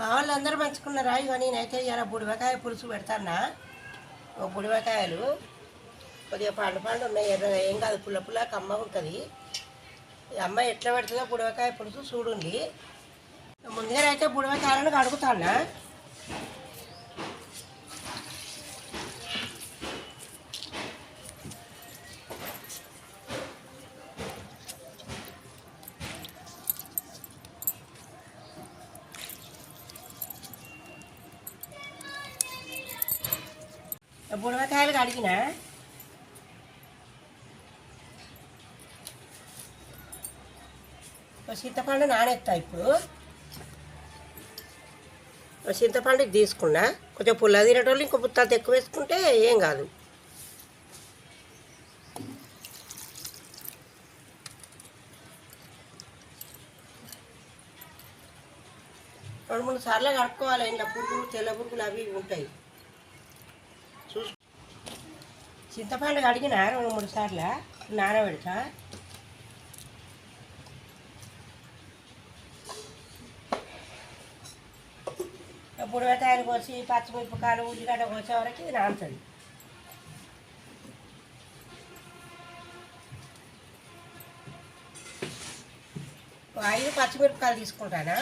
మా వాళ్ళు అందరూ మంచుకున్నారా ఇక నేనైతే ఇలా బుడివకాయ పులుసు పెడతానా ఓ బుడివకాయలు కొద్దిగా పండు పండు ఉన్నాయి ఎర్రగా ఏం కాదు పుల్ల పుల్ల కమ్మ ఉంటుంది. అమ్మ అమ్మాయి ఎట్లా పెడుతుందో బుడివకాయ పులుసు చూడండి. ముందుగా అయితే బుడివకాయలను కడుగుతానా బుడవకాయలు కడిగిన? ఒక చింతపండు నానెత్తా ఇప్పుడు. చింతపండు తీసుకున్నా. కొంచెం పుల్ల తినేటోళ్ళు ఇంకో పుత్తాలు ఎక్కువ వేసుకుంటే ఏం కాదు. రెండు మూడు సార్లు కడుక్కోవాలి. ఇంకా పురుగులు తెల్ల పురుగులు అవి ఉంటాయి. చింతపండు కడిగిన రెండు మూడు సార్లు నానబెడతా. బుడవకాయలు కోసి పచ్చిమిరపకాయలు ఉల్లిగడ్డ కోసే వరకు ఇది నానుతుంది. ఐదు పచ్చిమిరపకాయలు తీసుకుంటానా?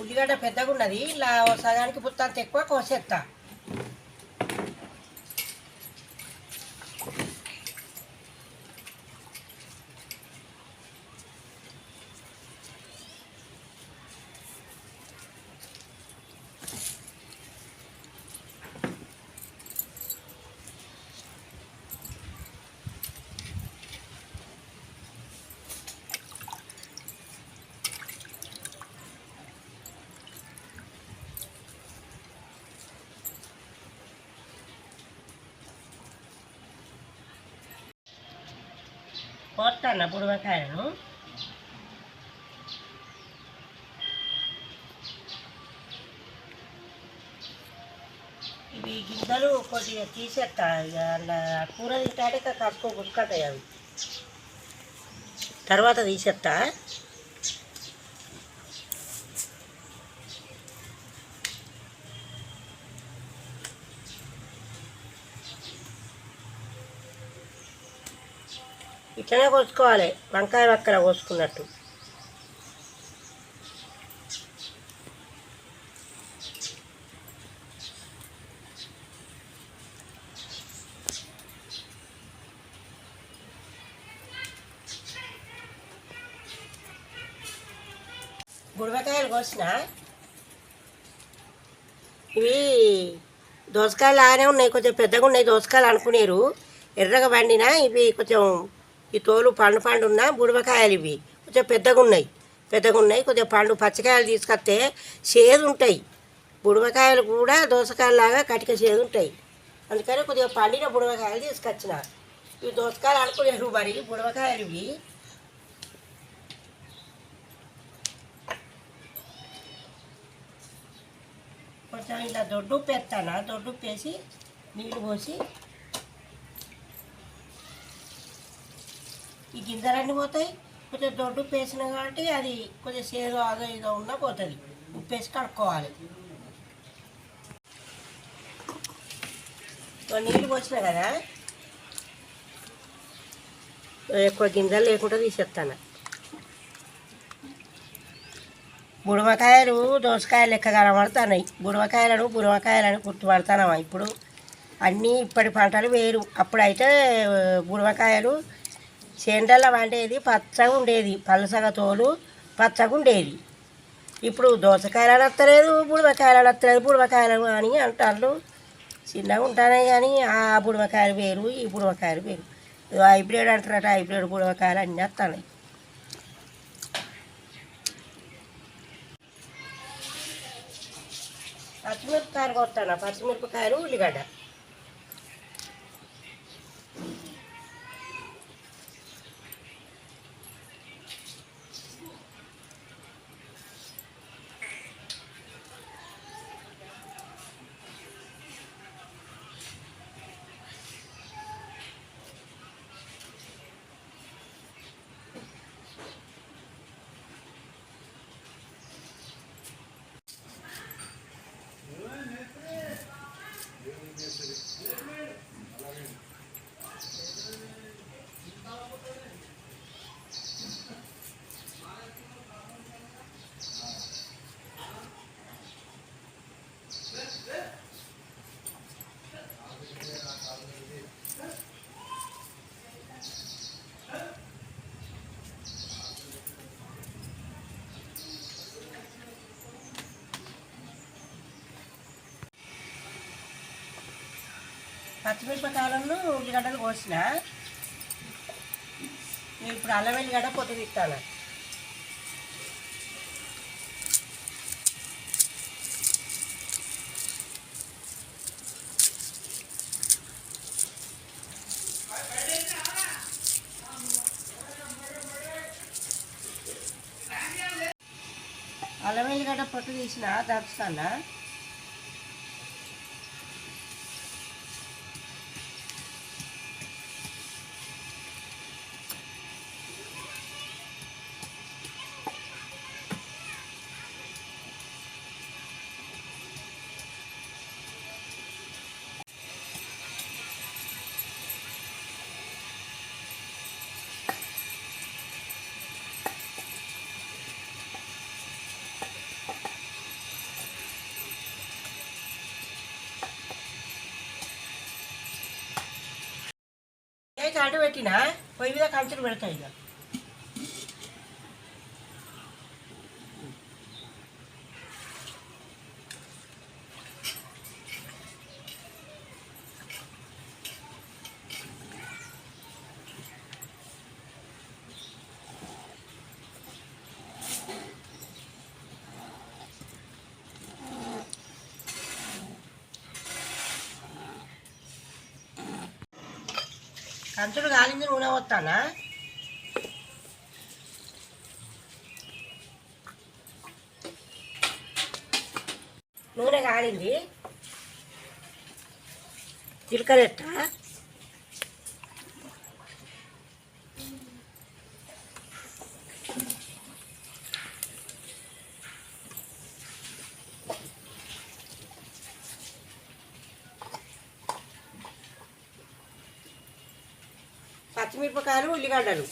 ఉల్లిగడ్డ పెద్దగా ఉన్నది ఇలా సగానికి పుత్తంత ఎక్కువ కోసేస్తా కోస్తాను బుడవకాయలను ఇవి గింజలు కొద్దిగా తీసేస్తా ఇక కూర తింటాడే కక్కువ గుసుకుంటాయి అవి. తర్వాత తీసేస్తా. ఇట్లనే కోసుకోవాలి. వంకాయ వక్కల కోసుకున్నట్టు. గుడవకాయలు కోసిన. ఇవి దోసకాయలు లాగానే ఉన్నాయి. కొంచెం పెద్దగా ఉన్నాయి. దోసకాయలు అనుకునేరు. ఎర్రగా పండిన ఇవి కొంచెం ఈ తోలు పండు పండు ఉన్న బుడవకాయలు ఇవి. కొంచెం పెద్దగా ఉన్నాయి. పెద్దగా ఉన్నాయి. కొంచెం పండు పచ్చకాయలు తీసుకొస్తే చేదు ఉంటాయి. బుడవకాయలు కూడా దోసకాయలాగా కటిక చేదు ఉంటాయి. అందుకని కొద్దిగా పండిన బుడవకాయలు తీసుకొచ్చిన. ఇవి దోసకాయలు అనుకునేరు మరి బుడవకాయలు ఇవి. కొంచెం ఇలా దొడ్డు ఉప్పు దొడ్డు పేసి నీళ్ళు పోసి ఈ గింజలన్నీ పోతాయి. కొంచెం దొడ్డు ఉప్పు వేసిన కాబట్టి అది కొంచెం సేదో అదో ఇదో ఉన్నా పోతుంది. ఉప్పు వేసి కడుక్కోవాలి నీళ్ళు పోసినా కదా? ఎక్కువ గింజలు లేకుండా తీసేస్తాను బుడమకాయలు దోసకాయలు లెక్క కనబడుతున్నాయి. బుడమకాయలను బుడమకాయలను గుర్తుపడుతున్నాం ఇప్పుడు? అన్నీ ఇప్పటి పంటలు వేరు. అప్పుడైతే బుడమకాయలు చెండలం వండేది పచ్చగా ఉండేది పలసగా తోలు పచ్చగా ఉండేది. ఇప్పుడు దోసకాయలు వస్తలేదు బుడమకాయలు వస్తలేదు బుడమకాయలు అని అంటారు చిన్నగా ఉంటానే కానీ ఆ బుడమకాయలు వేరు ఈ బుడమకాయలు వేరు. హైబ్రిడ్ అంటారట హైబ్రిడ్ బుడమకాయలు అన్నీ వస్తున్నాయి పచ్చిమిరపకాయలు కొట్టాను పచ్చిమిరపకాయలు ఉల్లిగడ్డ. పచ్చిమిరపకాయలను ఉల్లిగడ్డలు కోసిన. నేను ఇప్పుడు అల్లం వెల్లిగడ్డ పొద్దు తిట్టాను అల్లం వెల్లిగడ్డ పొట్టు తీసిన దంచుతానా ఏ కాటు పెట్టినా పొయ్యి మీద కంచెలు పెడతాయి ఇక. సంచులు కాలింది నూనె వస్తానా నూనె కాలింది. జీలకర్ర ఎట్ట ఉల్లిగడ్డలు.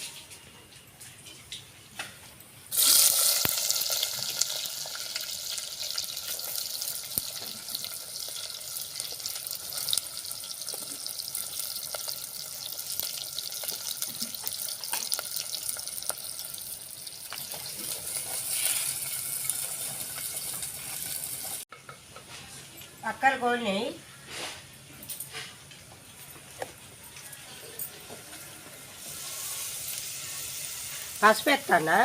అక్కలు కోలినాయి పసుపు ఎత్తానా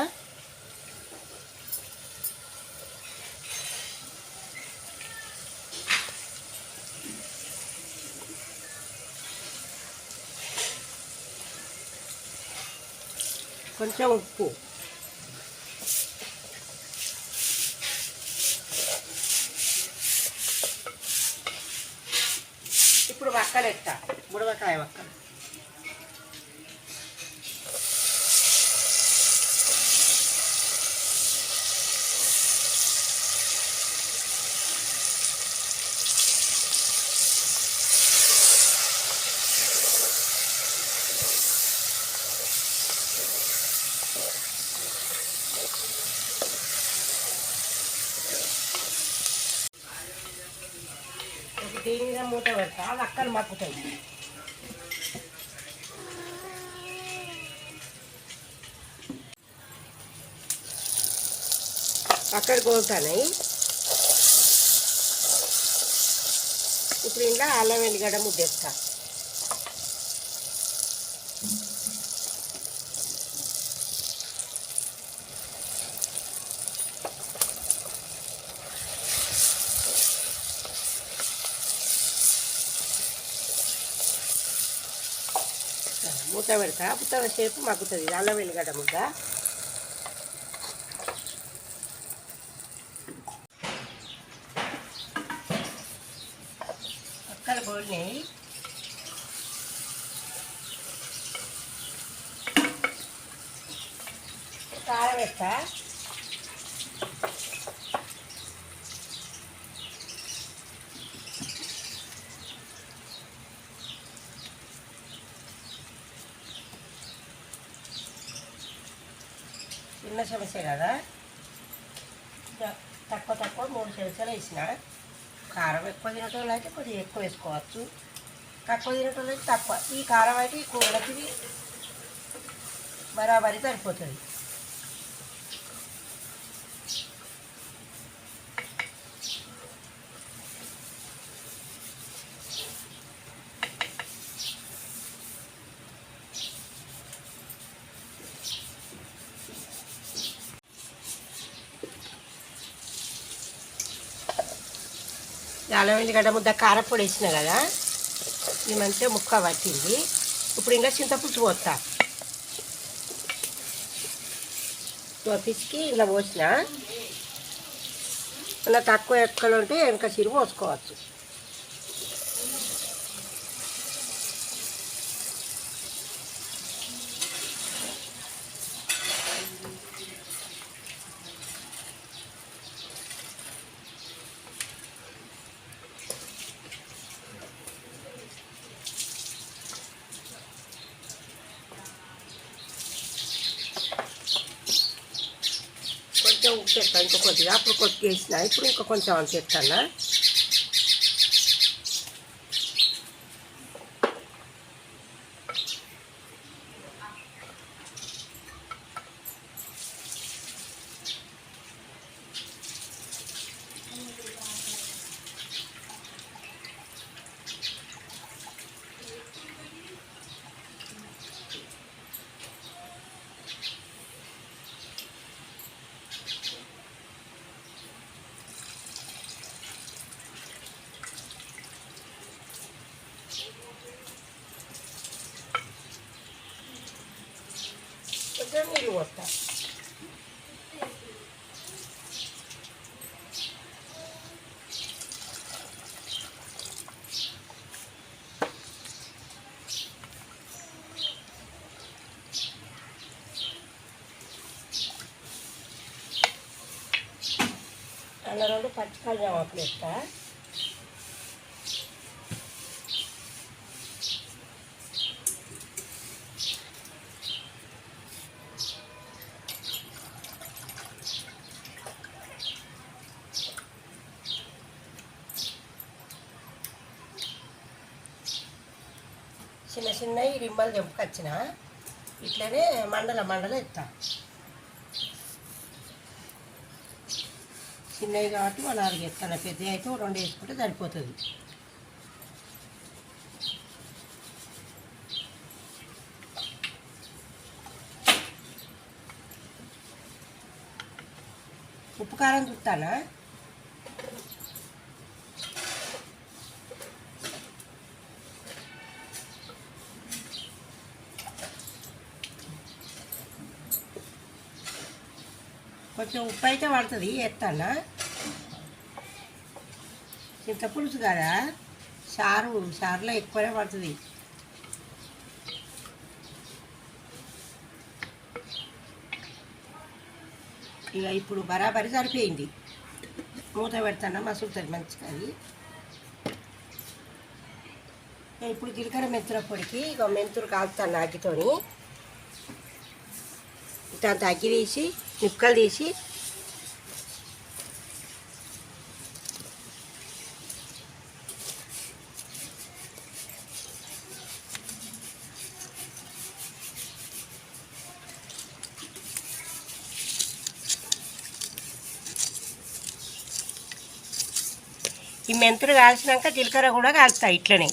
కొంచెం ఉప్పు ఇప్పుడు వక్కలు ఎత్తా బుడవకాయ వక్కలు ఇప్పుడు దీని మీద బాగా అక్కలు మక్కుతాయి. అక్కడ కోలుతాయి ఇప్పుడు ఇంకా అల్లం వెల్లిగడ్డ ముద్దేస్తాను మూత పెడతా పుత్త సేపు మగ్గుతుంది అల్లం వెల్లిగడ్డ ముద్ద అక్కడ గోలినాయి కారం వేస్తా చిన్న సమస్య కదా. తక్కువ తక్కువ మూడు చెమసలు వేసిన. కారం ఎక్కువ తినటోళ్ళు అయితే కొద్దిగా ఎక్కువ వేసుకోవచ్చు. తక్కువ తినటోళ్ళు అయితే తక్కువ. ఈ కారం అయితే ఈ కూరలకి బరాబరి సరిపోతుంది. అల్లం ఎల్లిగడ్డ ముద్ద కారపొడి వేసిన కదా ఇది మంచిగా ముక్క పట్టింది. ఇప్పుడు ఇంకా చింతపులుసు పోస్తా. ఇగో పిసికి ఇలా పోసిన. అలా తక్కువ ఎక్కలు ఉంటే వెనక సిరు పోసుకోవచ్చు. కొంచెం ఇంకా కొద్దిగా అప్పుడు కొద్దిగా వేసిన ఇప్పుడు ఇంకా కొంచెం అంత ఎత్తాను కొంచెం నీళ్ళు పోస్తా అన్న రెండు వేస్తా చిన్న చిన్నవి రిమ్మలు చెప్పుకొచ్చిన ఇట్లనే మండల మండల ఇస్తాను చిన్నవి కాబట్టి ఒక నాలుగు వేస్తాను పెద్దవి అయితే రెండు వేసుకుంటే సరిపోతుంది. ఉప్పు కారం చూస్తానా? కొంచెం ఉప్పు అయితే పడుతుంది ఇంత పులుసు కదా? సారు సారులో ఎక్కువనే పడుతుంది. ఇక ఇప్పుడు బరాబరి సరిపోయింది. మూత పెడతానా? మసులుతుంది మంచిగా అది. ఇప్పుడు జీలకర్ర మెంతుల పొడికి ఇక మెంతులు కాలుతాను నాకితోని ఇంత అగ్గి తీసి నిప్పుకలు తీసి. ఈ మెంతులు కాల్చినాక జీలకర్ర కూడా కాలుతాయి ఇట్లనే.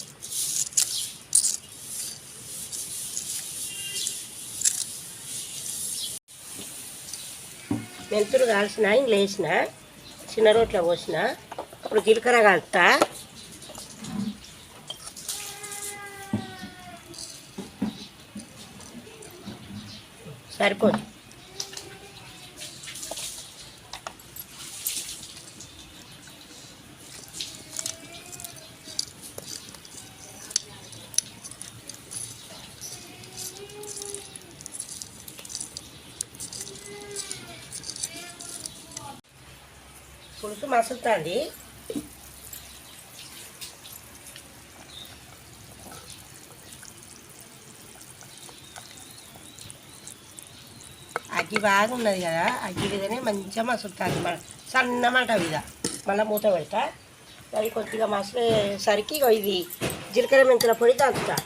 మెంతులు కాల్చిన ఇంక వేసిన చిన్న రోట్లో పోసిన ఇప్పుడు జీలకర్ర కలుపుతా సరిపోదు. పులుసు మసులుతుంది. అగ్గి బాగా ఉన్నది కదా అగ్గి విధనే మంచిగా మసులుతుంది. మన సన్నమాట మీద. మళ్ళీ మూత పెడతా. మరి కొద్దిగా మసలేసరికి ఇది జీలకర్ర మెంతుల పొడి దంచుతా.